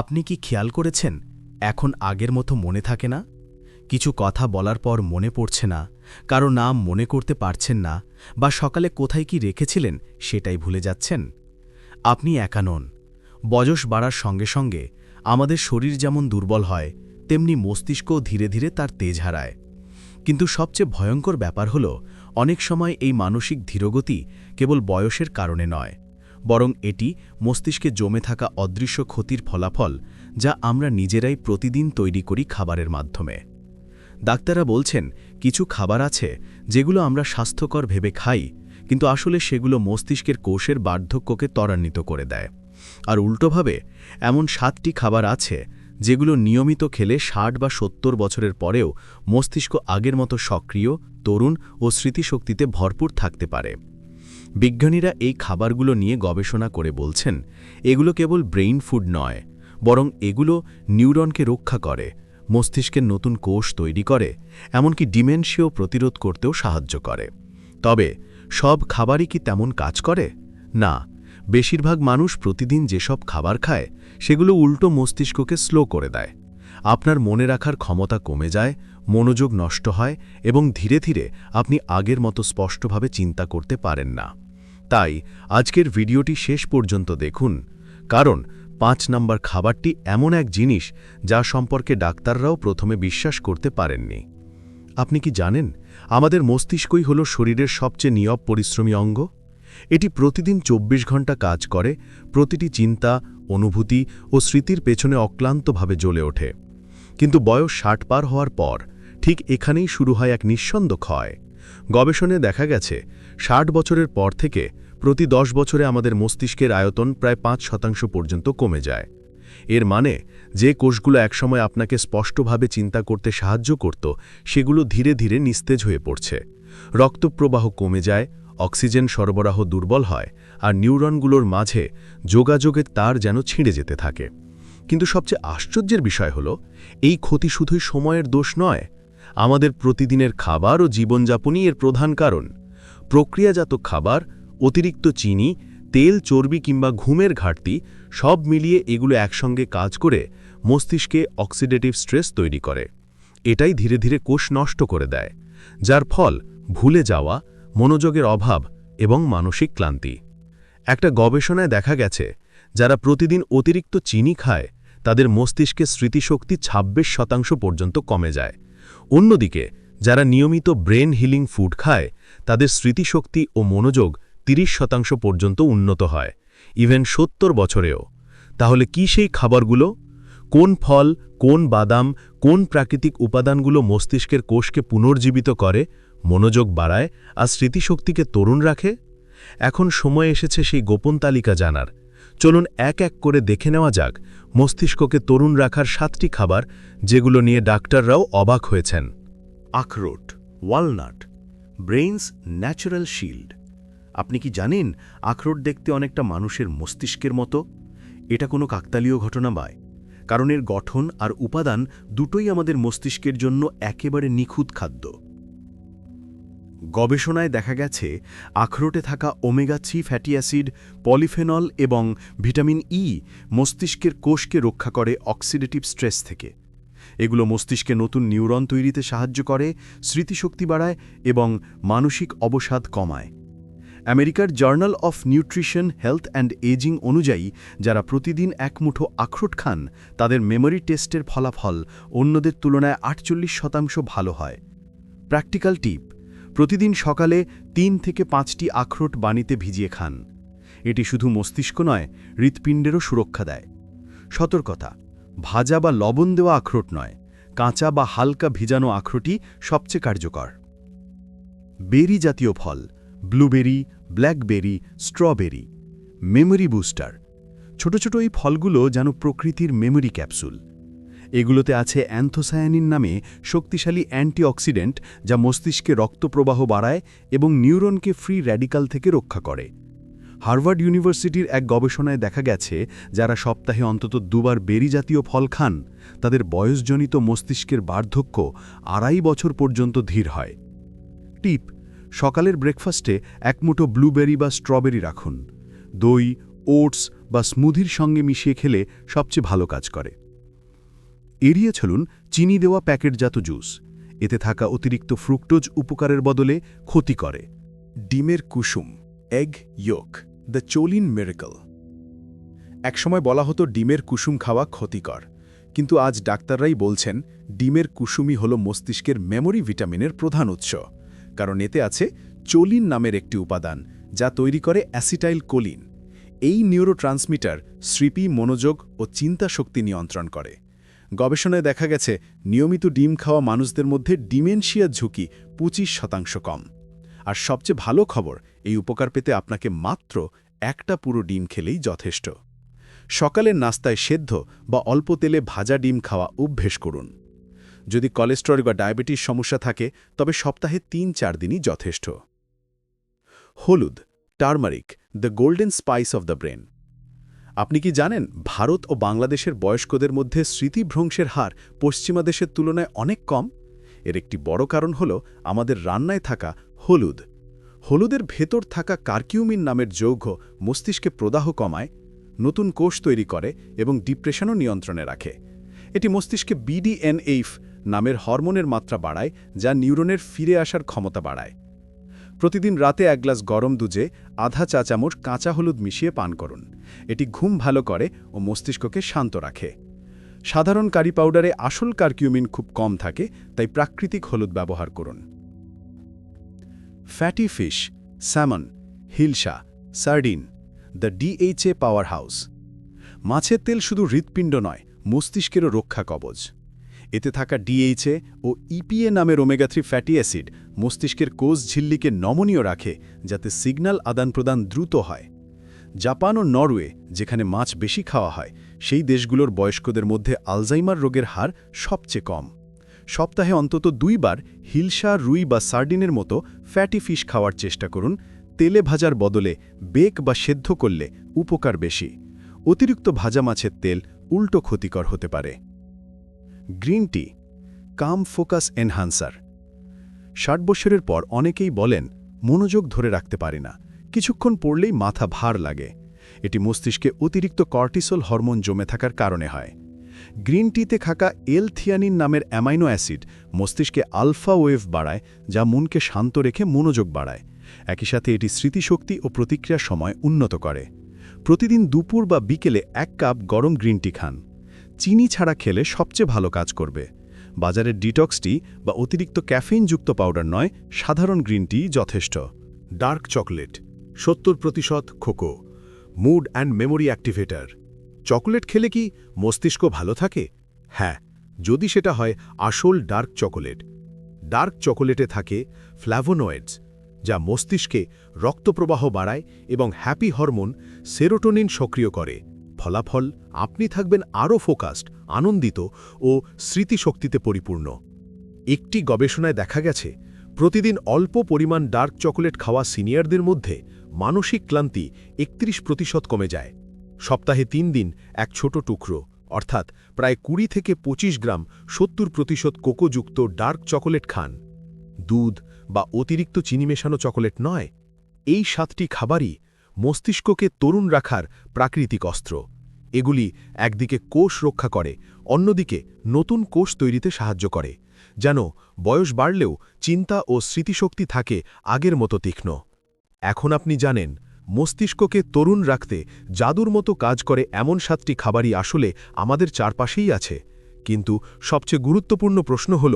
আপনি কি খেয়াল করেছেন? এখন আগের মতো মনে থাকে না? কিছু কথা বলার পর মনে পড়ছে না, কারও নাম মনে করতে পারছেন না, বা সকালে কোথায় কি রেখেছিলেন সেটাই ভুলে যাচ্ছেন? আপনি একা নন। বয়স বাড়ার সঙ্গে সঙ্গে আমাদের শরীর যেমন দুর্বল হয়, তেমনি মস্তিষ্কও ধীরে ধীরে তার তেজ হারায়। কিন্তু সবচেয়ে ভয়ঙ্কর ব্যাপার হল, অনেক সময় এই মানসিক ধীরগতি কেবল বয়সের কারণে নয় বরং এটি মস্তিষ্কে জমে থাকা অদৃশ্য ক্ষতির ফলাফল যা আমরা নিজেরাই প্রতিদিন তৈরি করি খাবারের মাধ্যমে। ডাক্তাররা বলছেন, কিছু খাবার আছে যেগুলো আমরা স্বাস্থ্যকর ভেবে খাই, কিন্তু আসলে সেগুলো মস্তিষ্কের কোষের বার্ধক্যকে ত্বরান্বিত করে দেয়। আর উল্টোভাবে, এমন সাতটি খাবার আছে যেগুলো নিয়মিত খেলে ষাট বা সত্তর বছরের পরেও মস্তিষ্ক আগের মতো সক্রিয়, তরুণ ও স্মৃতিশক্তিতে ভরপুর থাকতে পারে। বিজ্ঞানীরা এই খাবারগুলো নিয়ে গবেষণা করে বলছেন, এগুলো কেবল ব্রেইন ফুড নয়, বরং এগুলো নিউরনকে রক্ষা করে, মস্তিষ্কের নতুন কোষ তৈরি করে, এমনকি ডিমেনশিও প্রতিরোধ করতেও সাহায্য করে। তবে, সব খাবারই কি তেমন কাজ করে? না, বেশিরভাগ মানুষ প্রতিদিন যেসব খাবার খায়, সেগুলো উল্টো মস্তিষ্ককে স্লো করে দেয়। আপনার মনে রাখার ক্ষমতা কমে যায়, মনোযোগ নষ্ট হয় এবং ধীরে ধীরে আপনি আগের মতো স্পষ্টভাবে চিন্তা করতে পারেন না। তাই আজকের ভিডিওটি শেষ পর্যন্ত দেখুন, কারণ পাঁচ নম্বর খাবারটি এমন এক জিনিস যা সম্পর্কে ডাক্তাররাও প্রথমে বিশ্বাস করতে পারেননি। আপনি কি জানেন আমাদের মস্তিষ্কই হল শরীরের সবচেয়ে নিয়ব পরিশ্রমী অঙ্গ? এটি প্রতিদিন ২৪ ঘণ্টা কাজ করে, প্রতিটি চিন্তা, অনুভূতি ও স্মৃতির পেছনে অক্লান্তভাবে জ্বলে ওঠে। কিন্তু বয়স ষাট পার হওয়ার পর ঠিক এখানেই শুরু হয় এক নিঃসন্দ ক্ষয়। গবেষণায় দেখা গেছে, ষাট বছরের পর থেকে প্রতি দশ বছরে আমাদের মস্তিষ্কের আয়তন প্রায় পাঁচ শতাংশ পর্যন্ত কমে যায়। এর মানে যে কোষগুলো একসময় আপনাকে স্পষ্টভাবে চিন্তা করতে সাহায্য করত, সেগুলো ধীরে ধীরে নিস্তেজ হয়ে পড়ছে। রক্তপ্রবাহ কমে যায়, অক্সিজেন সরবরাহ দুর্বল হয়, আর নিউরনগুলোর মাঝে যোগাযোগের তার যেন ছিঁড়ে যেতে থাকে। কিন্তু সবচেয়ে আশ্চর্যের বিষয় হল, এই ক্ষতি শুধুই সময়ের দোষ নয়। আমাদের প্রতিদিনের খাবার ও জীবনযাপনই এর প্রধান কারণ। প্রক্রিয়াজাত খাবার অতিরিক্ত চিনি, তেল, চর্বি কিংবা ঘুমের ঘাটতি সব মিলিয়ে এগুলো একসঙ্গে কাজ করে মস্তিষ্কে অক্সিডেটিভ স্ট্রেস তৈরি করে। এটাই ধীরে ধীরে কোষ নষ্ট করে দেয়, যার ফল ভুলে যাওয়া, মনোযোগের অভাব এবং মানসিক ক্লান্তি। একটা গবেষণায় দেখা গেছে, যারা প্রতিদিন অতিরিক্ত চিনি খায়, তাদের মস্তিষ্কে স্মৃতিশক্তি ২৬ শতাংশ পর্যন্ত কমে যায়। অন্যদিকে, যারা নিয়মিত ব্রেন হিলিং ফুড খায়, তাদের স্মৃতিশক্তি ও মনোযোগ ৩০ শতাংশ পর্যন্ত উন্নত হয়। ইভেন সত্তর বছরেও। তাহলে কি সেই খাবারগুলো? কোন ফল, কোন বাদাম, কোন প্রাকৃতিক উপাদানগুলো মস্তিষ্কের কোষকে পুনর্জীবিত করে, মনোযোগ বাড়ায় আর স্মৃতিশক্তিকে তরুণ রাখে? এখন সময় এসেছে সেই গোপন তালিকা জানার। চলুন এক এক করে দেখে নেওয়া যাক মস্তিষ্ককে তরুণ রাখার সাতটি খাবার যেগুলো নিয়ে ডাক্তাররাও অবাক হয়েছেন। আখরোট, ওয়ালনাট, ব্রেইনস ন্যাচারাল শিল্ড। আপনি কি জানেন আখরোট দেখতে অনেকটা মানুষের মস্তিষ্কের মতো? এটা কোনো কাকতালীয় ঘটনা নয়। কারণ এর গঠন আর উপাদান দুটোই আমাদের মস্তিষ্কের জন্য একেবারে নিখুঁত খাদ্য। গবেষণায় দেখা গেছে, আখরোটে থাকা omega three fatty acid, polyphenol এবং ভিটামিন ই মস্তিষ্কের কোষকে রক্ষা করে অক্সিডেটিভ স্ট্রেস থেকে। এগুলো মস্তিষ্কে নতুন নিউরন তৈরিতে সাহায্য করে, স্মৃতিশক্তি বাড়ায় এবং মানসিক অবসাদ কমায়। আমেরিকার journal of nutrition, health and aging অনুযায়ী, যারা প্রতিদিন এক মুঠো আখরোট খান, তাদের মেমোরি টেস্টের ফলাফল অন্যদের তুলনায় আটচল্লিশ শতাংশ ভালো হয়। প্র্যাকটিক্যাল টিপ, প্রতিদিন সকালে তিন থেকে পাঁচটি আখরোট বানিতে ভিজিয়ে খান। এটি শুধু মস্তিষ্ক নয়, হৃৎপিণ্ডেরও সুরক্ষা দেয়। সতর্কতা, ভাজা বা লবণ দেওয়া আখরোট নয়, কাঁচা বা হালকা ভিজানো আখরোটই সবচেয়ে কার্যকর। বেরি জাতীয় ফল blueberry, blackberry, strawberry, memory booster. ছোট ছোট এই ফলগুলো যেন প্রকৃতির মেমোরি ক্যাপসুল। এগুলোতে আছে অ্যান্থোসায়ানিন নামে শক্তিশালী অ্যান্টিঅক্সিডেন্ট যা মস্তিষ্কে রক্তপ্রবাহ বাড়ায় এবং নিউরনকে ফ্রি র্যাডিকাল থেকে রক্ষা করে। হার্ভার্ড ইউনিভার্সিটির এক গবেষণায় দেখা গেছে, যারা সপ্তাহে অন্তত দুবার বেরি জাতীয় ফল খান, তাদের বয়সজনিত মস্তিষ্কের বার্ধক্য আড়াই বছর পর্যন্ত ধীর হয়। টিপ সকালের ব্রেকফাস্টে এক মুঠো ব্লুবেরি বা স্ট্রবেরি রাখুন। দই ওটস বা স্মুদির সঙ্গে মিশিয়ে খেলে সবচেয়ে ভালো কাজ করে। এড়িয়ে চলুন চিনি দেওয়া প্যাকেটজাত জুস। এতে থাকা অতিরিক্ত ফ্রুক্টোজ উপকারের বদলে ক্ষতি করে। ডিমের কুসুম এগ ইয়োক দ্য চোলিন মেরিকল একসময় বলা হতো ডিমের কুসুম খাওয়া ক্ষতিকর। কিন্তু আজ ডাক্তাররাই বলছেন, ডিমের কুসুমই হল মস্তিষ্কের মেমোরি ভিটামিনের প্রধান উৎস। কারণ এতে আছে চোলিন নামের একটি উপাদান, যা তৈরি করে অ্যাসিটাইল কোলিন এই নিউরোট্রান্সমিটার স্মৃতি, মনোযোগ ও চিন্তা শক্তি নিয়ন্ত্রণ করে। গবেষণায় দেখা গেছে, নিয়মিত ডিম খাওয়া মানুষদের মধ্যে ডিমেনশিয়ার ঝুঁকি পঁচিশ শতাংশ কম। আর সবচেয়ে ভালো খবর, এই উপকার পেতে আপনাকে মাত্র একটা পুরো ডিম খেলেই যথেষ্ট। সকালের নাস্তায় সেদ্ধ বা অল্প তেলে ভাজা ডিম খাওয়া অভ্যেস করুন। যদি কোলেস্টেরল বা ডায়াবেটিস সমস্যা থাকে, তবে সপ্তাহে তিন চার দিনই যথেষ্ট। হলুদ, turmeric, the golden spice of the brain. আপনি কি জানেন, ভারত ও বাংলাদেশের বয়স্কদের মধ্যে স্মৃতিভ্রংশের হার পশ্চিমা দেশের তুলনায় অনেক কম? এর একটি বড় কারণ হল আমাদের রান্নায় থাকা হলুদ। হলুদের ভেতর থাকা কার্কিউমিন নামের যৌগ মস্তিষ্কে প্রদাহ কমায়, নতুন কোষ তৈরি করে এবং ডিপ্রেশনও নিয়ন্ত্রণে রাখে। এটি মস্তিষ্কে বিডিএনএইফ নামের হরমোনের মাত্রা বাড়ায়, যা নিউরনের ফিরে আসার ক্ষমতা বাড়ায়। প্রতিদিন রাতে এক গ্লাস গরম দুধে আধা চা চামচ কাঁচা হলুদ মিশিয়ে পান করুন। এটি ঘুম ভালো করে ও মস্তিষ্ককে শান্ত রাখে। সাধারণ কারি পাউডারে আসল কার্কিউমিন খুব কম থাকে, তাই প্রাকৃতিক হলুদ ব্যবহার করুন। Fatty fish, salmon hilsa sardine, the DHA power house মাছের তেল শুধু হৃৎপিণ্ড নয়, মস্তিষ্কেরও রক্ষা কবচ। এতে থাকা ডিএইচএ ও ইপিএ নামের ওমেগা থ্রি ফ্যাটি অ্যাসিড মস্তিষ্কের কোষ ঝিল্লিকে নমনীয় রাখে, যাতে সিগন্যাল আদান প্রদান দ্রুত হয়। জাপান ও নরওয়ে, যেখানে মাছ বেশি খাওয়া হয়, সেই দেশগুলোর বয়স্কদের মধ্যে আলজাইমার রোগের হার সবচেয়ে কম। সপ্তাহে অন্তত দুইবার হিলসা, রুই বা সার্ডিনের মতো ফ্যাটি ফিশ খাওয়ার চেষ্টা করুন। তেলে ভাজার বদলে বেক বা সেদ্ধ করলে উপকার বেশি। অতিরিক্ত ভাজা মাছের তেল উল্টো ক্ষতিকর হতে পারে। Green tea, calm focus enhancer. ষাট বছরের পর অনেকেই বলেন, মনোযোগ ধরে রাখতে পারি না। কিছুক্ষণ পড়লেই মাথা ভার লাগে। এটি মস্তিষ্কে অতিরিক্ত কর্টিসল হরমোন জমে থাকার কারণে হয়। গ্রিন টিতে থাকা এল থিয়ানিন নামের অ্যামাইনো অ্যাসিড মস্তিষ্কে আলফা ওয়েভ বাড়ায়, যা মনকে শান্ত রেখে মনোযোগ বাড়ায়। একই সাথে এটি স্মৃতিশক্তি ও প্রতিক্রিয়ার সময় উন্নত করে। প্রতিদিন দুপুর বা বিকেলে এক কাপ গরম গ্রিন টি খান। চিনি ছাড়া খেলে সবচেয়ে ভালো কাজ করবে। বাজারের ডিটক্স টি বা অতিরিক্ত ক্যাফেইনযুক্ত পাউডার নয়, সাধারণ গ্রিন টি যথেষ্ট। ডার্ক চকলেট, সত্তর প্রতিশত cocoa mood and memory activator. Chocolate খেলে কি মস্তিষ্ক ভালো থাকে? হ্যাঁ যদি সেটা হয় আসল ডার্ক চকোলেট। ডার্ক চকোলেটে থাকে ফ্ল্যাভোনয়েডস যা মস্তিষ্কে রক্তপ্রবাহ বাড়ায় এবং হ্যাপি হরমোন সেরোটোনিন সক্রিয় করে। ফলাফল, আপনি থাকবেন আরও ফোকাসড, আনন্দিত ও স্মৃতিশক্তিতে পরিপূর্ণ। একটি গবেষণায় দেখা গেছে, প্রতিদিন অল্প পরিমাণ ডার্ক চকোলেট খাওয়া সিনিয়রদের মধ্যে মানসিক ক্লান্তি একত্রিশ প্রতিশত কমে যায়। সপ্তাহে তিন দিন এক ছোট টুকরো, অর্থাৎ প্রায় কুড়ি থেকে ২৫ গ্রাম সত্তর প্রতিশত কোকোযুক্ত ডার্ক চকোলেট খান। দুধ বা অতিরিক্ত চিনি মেশানো চকোলেট নয়। এই সাতটি খাবারই মস্তিষ্ককে তরুণ রাখার প্রাকৃতিক অস্ত্র। এগুলি একদিকে কোষ রক্ষা করে, অন্যদিকে নতুন কোষ তৈরিতে সাহায্য করে, যেন বয়স বাড়লেও চিন্তা ও স্মৃতিশক্তি থাকে আগের মতো তীক্ষ্ণ। এখন আপনি জানেন, মস্তিষ্ককে তরুণ রাখতে জাদুর মতো কাজ করে এমন সাতটি খাবারই আসলে আমাদের চারপাশেই আছে। কিন্তু সবচেয়ে গুরুত্বপূর্ণ প্রশ্ন হল,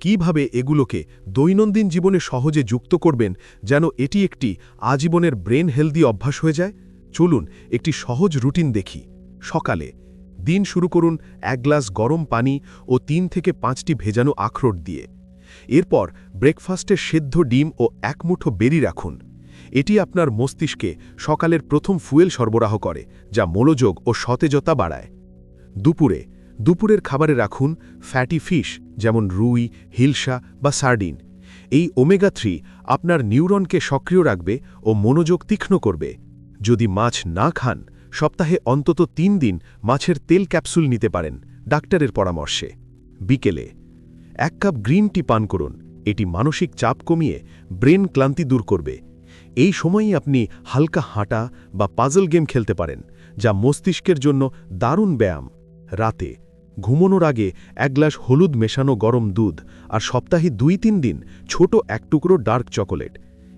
কীভাবে এগুলোকে দৈনন্দিন জীবনে সহজে যুক্ত করবেন যেন এটি একটি আজীবনের ব্রেন হেলদি অভ্যাস হয়ে যায়? চলুন একটি সহজ রুটিন দেখি। সকালে দিন শুরু করুন এক গ্লাস গরম পানি ও তিন থেকে পাঁচটি ভেজানো আখরোট দিয়ে। এরপর ব্রেকফাস্টে সেদ্ধ ডিম ও এক মুঠো বেরি রাখুন। এটি আপনার মস্তিষ্কে সকালের প্রথম ফুয়েল সরবরাহ করে, যা মনোযোগ ও সতেজতা বাড়ায়। দুপুরে, দুপুরের খাবারে রাখুন ফ্যাটি ফিশ, যেমন রুই হিলসা বা সার্ডিন। এই ওমেগা থ্রি আপনার নিউরনকে সক্রিয় রাখবে ও মনোযোগ তীক্ষ্ণ করবে। যদি মাছ না খান সপ্তাহে অন্তত তিন দিন মাছের তেল ক্যাপসুল নিতে পারেন ডাক্তারের পরামর্শে। বিকেলে, এক কাপ গ্রিন টি পান করুন, এটি মানসিক চাপ কমিয়ে ব্রেন ক্লান্তি দূর করবে। এই সময়ই আপনি হালকা হাঁটা বা পাজল গেম খেলতে পারেন, যা মস্তিষ্কের জন্য দারুণ ব্যায়াম। রাতে, ঘুমানোর আগে এক গ্লাস হলুদ মেশানো গরম দুধ আর সপ্তাহে দুই তিন দিন ছোট এক টুকরো ডার্ক চকোলেট।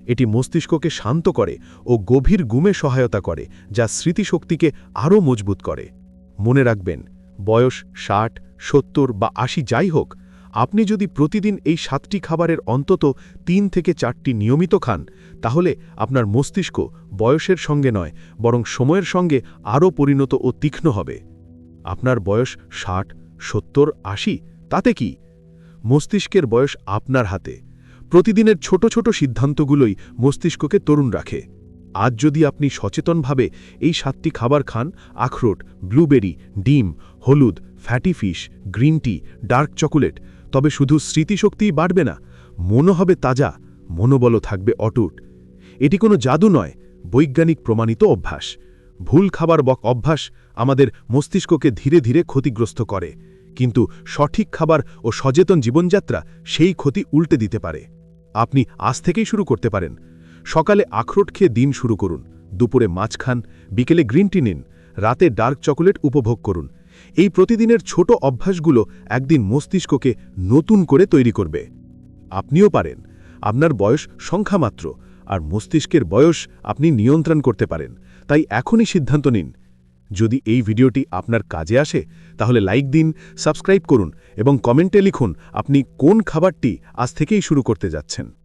এটি মস্তিষ্ককে শান্ত করে ও গভীর গুমে সহায়তা করে, যা স্মৃতিশক্তিকে আরও মজবুত করে। মনে রাখবেন, বয়স ষাট, সত্তর বা আশি যাই হোক, আপনি যদি প্রতিদিন এই সাতটি খাবারের অন্তত তিন থেকে চারটি নিয়মিত খান, তাহলে আপনার মস্তিষ্ক বয়সের সঙ্গে নয়, বরং সময়ের সঙ্গে আরও পরিণত ও তীক্ষ্ণ হবে। আপনার বয়স ষাট, সত্তর, আশি, তাতে কি? মস্তিষ্কের বয়স আপনার হাতে। প্রতিদিনের ছোট ছোট সিদ্ধান্তগুলোই মস্তিষ্ককে তরুণ রাখে। আজ যদি আপনি সচেতনভাবে এই সাতটি খাবার খান, আখরোট, ব্লুবেরি, ডিম, হলুদ, fatty fish, green tea, dark chocolate, তবে শুধু স্মৃতিশক্তিই বাড়বে না, মনও হবে তাজা মনোবল থাকবে অটুট। এটি কোনো জাদু নয়, বৈজ্ঞানিক প্রমাণিত অভ্যাস। ভুল খাবার বক অভ্যাস আমাদের মস্তিষ্ককে ধীরে ধীরে ক্ষতিগ্রস্ত করে, কিন্তু সঠিক খাবার ও সচেতন জীবনযাত্রা সেই ক্ষতি উল্টে দিতে পারে। আপনি আজ থেকেই শুরু করতে পারেন। সকালে আখরোট খেয়ে দিন শুরু করুন, দুপুরে মাছ খান, বিকেলে গ্রিন টি নিন, রাতে ডার্ক চকোলেট উপভোগ করুন। এই প্রতিদিনের ছোট অভ্যাসগুলো একদিন মস্তিষ্ককে নতুন করে তৈরি করবে। আপনিও পারেন। আপনার বয়স সংখ্যামাত্র আর মস্তিষ্কের বয়স আপনি নিয়ন্ত্রণ করতে পারেন। তাই এখনই সিদ্ধান্ত নিন যদি এই ভিডিওটি আপনার কাজে আসে, তাহলে লাইক দিন, সাবস্ক্রাইব করুন এবং কমেন্টে লিখুন আপনি কোন খাবারটি আজ থেকেই শুরু করতে যাচ্ছেন।